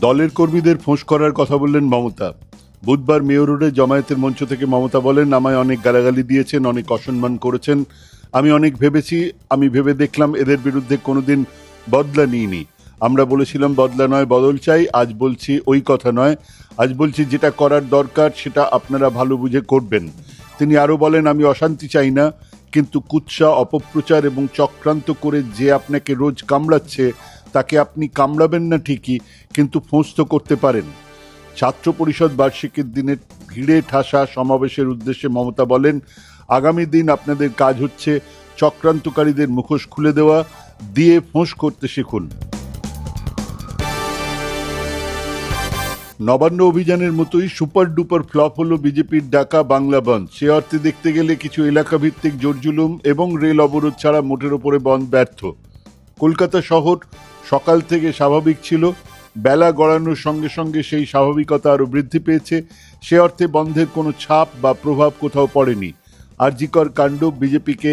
দলের কর্মীদের ফোঁস করার কথা বললেন মমতা। বুধবার মেয়র রোডে জমায়েতের মঞ্চ থেকে মমতা বলেন, আমায় অনেক গালাগালি দিয়েছেন, অনেক অসম্মান করেছেন। আমি অনেক ভেবেছি, আমি ভেবে দেখলাম এদের বিরুদ্ধে কোনোদিন বদলা নিইনি। আমরা বলেছিলাম, বদলা নয়, বদল চাই। আজ বলছি ওই কথা নয়। আজ বলছি যেটা করার দরকার, সেটা আপনারা ভালো বুঝে করবেন। তিনি আরও বলেন, আমি অশান্তি চাই না, কিন্তু কুৎসা, অপপ্রচার এবং চক্রান্ত করে যে আপনাকে রোজ কামড়াচ্ছে তাকে আপনি কামড়াবেন না ঠিকই, কিন্তু ফোঁস তো করতে পারেন। ছাত্র পরিষদ বার্ষিকীর দিনে ভিড়ে ঠাসা সমাবেশের উদ্দেশ্যে মমতা বলেন, আগামী দিন আপনাদের কাজ হচ্ছে চক্রান্তকারীদের মুখোশ খুলে দেওয়া, দিয়ে ফোঁস করতে শিখুন। নবান্ন অভিযানের মতোই সুপার ডুপার ফ্লপ হলো বিজেপির ডাকা বাংলা বন্ধ। সে অর্থে দেখতে গেলে কিছু এলাকা ভিত্তিক জোরজুলুম এবং রেল অবরোধ ছাড়া মোটের ওপরে বন্ধ ব্যর্থ। কলকাতা শহর সকাল থেকে স্বাভাবিক ছিল। বেলা গড়ানোর সঙ্গে সঙ্গে সেই স্বাভাবিকতা আরও বৃদ্ধি পেয়েছে। সে অর্থে বন্ধের কোনো ছাপ বা প্রভাব কোথাও পড়েনি। আরজিকর কাণ্ড বিজেপিকে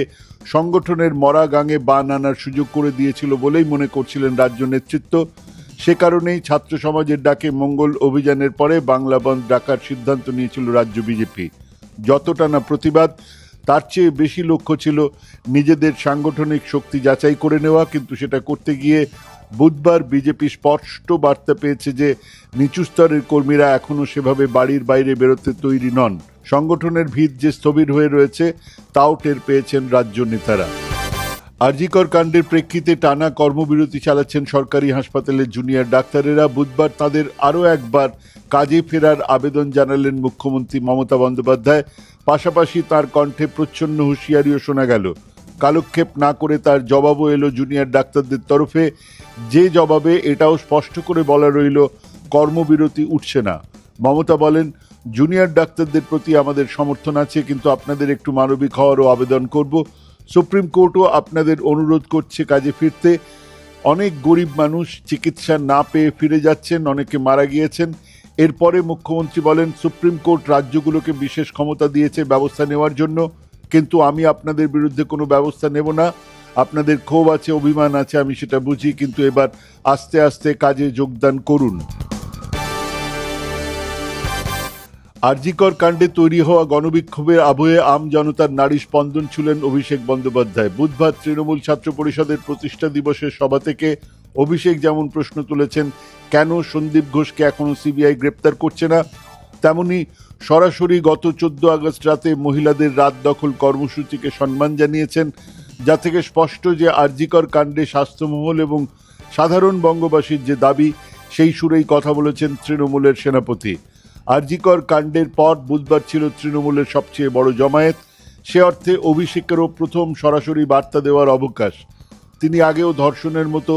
সংগঠনের মরা গাঙে বান আনার সুযোগ করে দিয়েছিল বলেই মনে করছিলেন রাজ্য নেতৃত্ব। সে কারণেই ছাত্র সমাজের ডাকে মঙ্গল অভিযানের পরে বাংলা বন্ধ ডাকার সিদ্ধান্ত নিয়েছিল রাজ্য বিজেপি। যতটা না প্রতিবাদ, তার চেয়ে বেশি লক্ষ্য ছিল নিজেদের সাংগঠনিক শক্তি যাচাই করে নেওয়া, কিন্তু সেটা করতে গিয়ে বুধবার বিজেপি স্পষ্ট বার্তা পেয়েছে যে নিচু স্তরের কর্মীরা এখনও সেভাবে বাড়ির বাইরে বেরোতে তৈরি নন। সংগঠনের ভিত যে স্থবির হয়ে রয়েছে, তাও টের পেয়েছেন রাজ্য নেতারা। আরজিকর কাণ্ডের প্রেক্ষিতে টানা কর্মবিরতি চালাচ্ছেন সরকারি হাসপাতালের জুনিয়র ডাক্তারেরা। বুধবার তাদের আরও একবার কাজে ফেরার আবেদন জানালেন মুখ্যমন্ত্রী মমতা বন্দ্যোপাধ্যায়। পাশাপাশি তার কণ্ঠে প্রচ্ছন্ন হুঁশিয়ারিও শোনা গেল। কালক্ষেপ না করে তার জবাবও এলো জুনিয়র ডাক্তারদের তরফে। যে জবাবে এটাও স্পষ্ট করে বলা রইল, কর্মবিরতি উঠছে না। মমতা বলেন, জুনিয়র ডাক্তারদের প্রতি আমাদের সমর্থন আছে, কিন্তু আপনাদের একটু মানবিক হওয়ারও আবেদন করব। সুপ্রিম কোর্টও আপনাদের অনুরোধ করছে কাজে ফিরতে। অনেক গরিব মানুষ চিকিৎসা না পেয়ে ফিরে যাচ্ছেন, অনেকে মারা গিয়েছেন। এরপরে মুখ্যমন্ত্রী বলেন, সুপ্রিম কোর্ট রাজ্যগুলোকে বিশেষ ক্ষমতা দিয়েছে ব্যবস্থা নেওয়ার জন্য। কিন্তু আমি আপনাদের বিরুদ্ধে কোনো ব্যবস্থা নেব না। আপনাদের ক্ষোভ আছে, অভিমান আছে, আমি সেটা বুঝি, কিন্তু এবার আস্তে আস্তে কাজে যোগদান করুন। আরজিকর কাণ্ডে তৈরি হওয়া গণবিক্ষোভের আবহে আম জনতার নারী স্পন্দন ছিলেন অভিষেক বন্দ্যোপাধ্যায়। বুধবার তৃণমূল ছাত্র পরিষদের প্রতিষ্ঠা দিবসের সভা থেকে অভিষেক যেমন প্রশ্ন তুলেছেন, কেন সন্দীপ ঘোষকে এখনও সিবিআই গ্রেপ্তার করছে না? তেমনি সরাসরি গত চোদ্দ আগস্ট রাতে মহিলাদের রাত দখল কর্মসূচিকে সম্মান জানিয়েছেন, যা থেকে স্পষ্ট যে আরজিকর কাণ্ডে স্বাস্থ্যমহল এবং সাধারণ বঙ্গবাসীর যে দাবি, সেই সুরেই কথা বলেছেন তৃণমূলের সেনাপতি। আরজিকর কাণ্ডের পর বুধবার ছিল তৃণমূলের সবচেয়ে বড় জমায়েত। সে অর্থে অভিষেকেরও প্রথম সরাসরি বার্তা দেওয়ার অবকাশ। তিনি আগেও ধর্ষণের মতো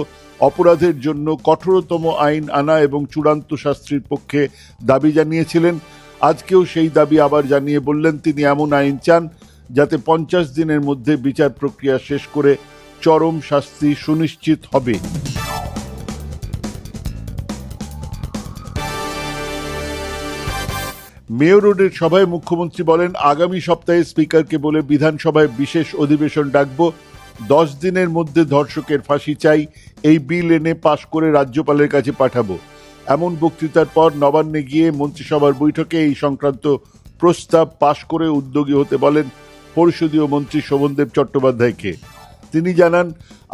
অপরাধের জন্য কঠোরতম আইন আনা এবং চূড়ান্ত শাস্ত্রীর পক্ষে দাবি জানিয়েছিলেন। আজকেও সেই দাবি আবার জানিয়ে বললেন, তিনি এমন আইন চান যাতে পঞ্চাশ দিনের মধ্যে বিচার প্রক্রিয়া শেষ করে চরম শাস্তি সুনিশ্চিত হবে। মেয়র রোডের সভায় মুখ্যমন্ত্রী বলেন, আগামী সপ্তাহে স্পিকারকে বলে বিধানসভায় বিশেষ অধিবেশন ডাকব। দশ দিনের মধ্যে ধর্ষকের ফাঁসি চাই, এই বিল এনে পাশ করে রাজ্যপালের কাছে পাঠাবো। এমন বক্তৃতার পর নবান্নে গিয়ে মন্ত্রিসভার বৈঠকে এই সংক্রান্ত প্রস্তাব পাশ করে উদ্যোগী হতে বলেন পরিষদীয় মন্ত্রী শোভনদেব চট্টোপাধ্যায়কে। তিনি জানান,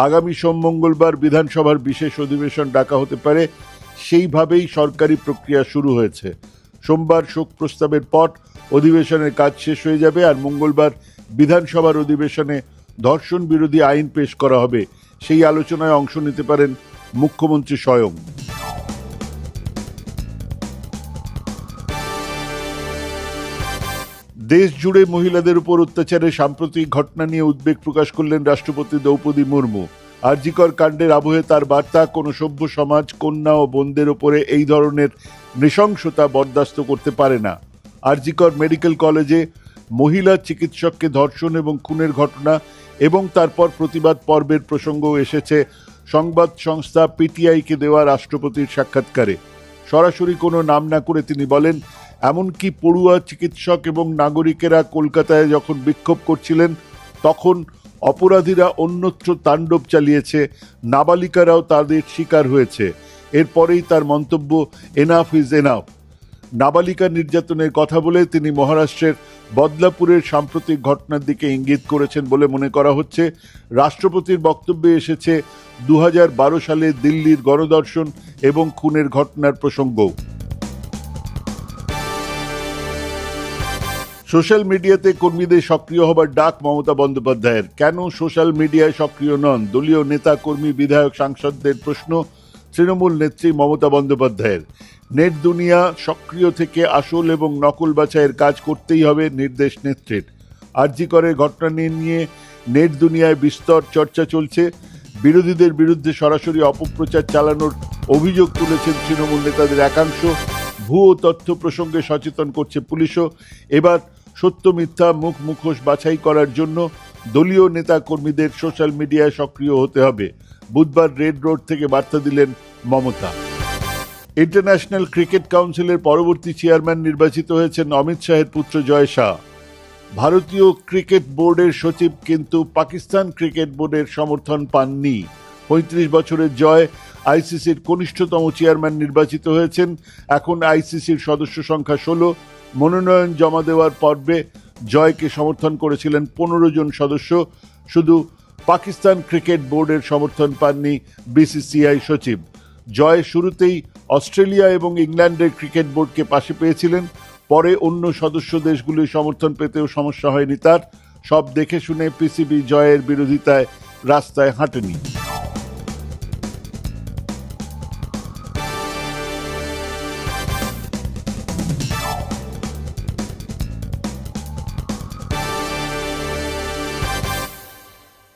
আগামী সোম মঙ্গলবার বিধানসভার বিশেষ অধিবেশন ডাকা হতে পারে, সেইভাবেই সরকারি প্রক্রিয়া শুরু হয়েছে। সোমবার শোক প্রস্তাবের পর অধিবেশনের কাজ শেষ হয়ে যাবে আর মঙ্গলবার বিধানসভার অধিবেশনে ধর্ষণ বিরোধী আইন পেশ করা হবে। সেই আলোচনায় অংশ নিতে পারেন মুখ্যমন্ত্রী স্বয়ং। দেশ জুড়ে মহিলাদের উপর অত্যাচারের সাম্প্রতিক ঘটনা নিয়ে উদ্বেগ প্রকাশ করলেন রাষ্ট্রপতি দ্রৌপদী মুর্মু। আরজিকর কাণ্ডের আবহে তার বার্তা, কোনো সভ্য সমাজ, কন্যা ও বোনদের ওপরে এই ধরনের নৃশংসতা বরদাস্ত করতে পারে না। আরজিকর মেডিকেল কলেজে মহিলা চিকিৎসককে ধর্ষণ এবং খুনের ঘটনা এবং তারপর প্রতিবাদ পর্বের প্রসঙ্গও এসেছে। সংবাদ সংস্থা পিটিআইকে দেওয়া রাষ্ট্রপতির সাক্ষাৎকারে। সরাসরি কোনো নাম না করে তিনি বলেন, এমনকি পড়ুয়া চিকিৎসক এবং নাগরিকেরা কলকাতায় যখন বিক্ষোভ করছিলেন, তখন অপরাধীরা অন্যত্র তাণ্ডব চালিয়েছে। নাবালিকারাও তাদের শিকার হয়েছে। এরপরেই তার মন্তব্য এনাফ ইজ এনাফ নাবালিকা নির্যাতনের কথা বলে তিনি মহারাষ্ট্রের বদলাপুরের সাম্প্রতিক ঘটনার দিকে ইঙ্গিত করেছেন বলে মনে করা হচ্ছে। রাষ্ট্রপতির বক্তব্যে এসেছে দু সালে দিল্লির গণদর্শন এবং খুনের ঘটনার প্রসঙ্গও সোশ্যাল মিডিয়াতে কর্মীদের সক্রিয় হবার ডাক মমতা বন্দ্যোপাধ্যায়ের। কেন সোশ্যাল মিডিয়ায় সক্রিয় নন? দলীয় নেতা, কর্মী, বিধায়ক, সাংসদদের প্রশ্ন, তৃণমূল নেত্রী মমতা বন্দ্যোপাধ্যায়ের। নেট দুনিয়া সক্রিয় থেকে আসল এবং নকল বাছাইয়ের কাজ করতেই হবে নির্দেশ নেত্রীর। আরজিকরের ঘটনা নিয়ে নিয়ে নেট দুনিয়ায় বিস্তর চর্চা চলছে। বিরোধীদের বিরুদ্ধে সরাসরি অপপ্রচার চালানোর অভিযোগ তুলেছেন তৃণমূল নেতাদের একাংশ। ভুয়ো তথ্য প্রসঙ্গে সচেতন করছে পুলিশও। এবার সত্য মিথ্যা মুখ মুখোশ বাছাই করার জন্য দলীয় নেতা কর্মীদের সোশ্যাল মিডিয়ায় সক্রিয় হতে হবে। বুধবার রেড রোড থেকে বার্তা দিলেন মমতা। ইন্টারন্যাশনাল ক্রিকেট কাউন্সিলের পরবর্তী চেয়ারম্যান নির্বাচিত হয়েছেন অমিত শাহের পুত্র জয় শাহ। ভারতীয় ক্রিকেট বোর্ডের সচিব কিন্তু পাকিস্তান ক্রিকেট বোর্ডের সমর্থন পাননি। পঁয়ত্রিশ বছরের জয় আইসিসির কনিষ্ঠতম চেয়ারম্যান নির্বাচিত হয়েছেন। এখন আইসিসির সদস্য সংখ্যা ষোলো। মনোনয়ন জমা দেওয়ার পর্বে জয়কে সমর্থন করেছিলেন পনেরো জন সদস্য। শুধু পাকিস্তান ক্রিকেট বোর্ডের সমর্থন পাননি বিসিসিআই সচিব। জয় শুরুতেই অস্ট্রেলিয়া এবং ইংল্যান্ডের ক্রিকেট বোর্ডকে পাশে পেয়েছিলেন। পরে অন্য সদস্য দেশগুলির সমর্থন পেতেও সমস্যা হয়নি তার। সব দেখে শুনে পিসিবি জয়ের বিরোধিতায় রাস্তায় হাঁটেনি।